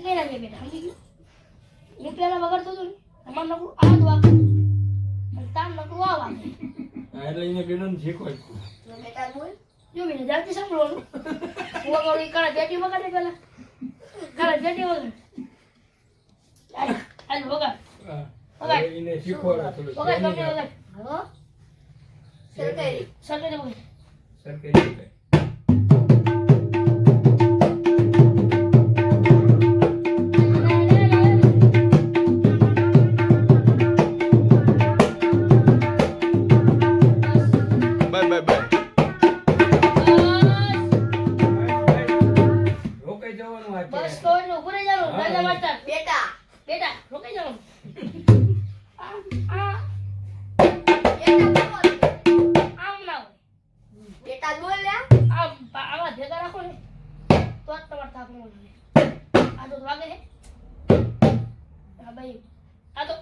નક્કી કર્યા છે બેટા સમજી ગયું? હું પેલા વગરતો હતો ને તમારે નકરું આ જ વાગે તાર નકરું આ વાગે એટલે એને બેનોને શીખવાય બેટા બોલ. જો બેટા જાતે સાંભળવાનું વગાડું ઈ કાળા જેટી વગાડે પેલા કાળા જેટી વગાડ. હાલ વગાડ. વગાડ. એને શીખવાડો થોડું. વગાડ ગમે વગાડ હલો? સરકારી. સરકારી જવાનું આ બસ તો એટલે રહી જવાનું રાજા માસ્ટર બેટા. બેટા રોકાઈ જવાનું આમ આ. ના બેટા બોલ લે. આમ આવા ભેગા રાખો ને તો જ તમારે થાક આ તો લાગે છે. હા ભાઈ આ તો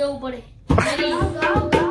જવું પડે.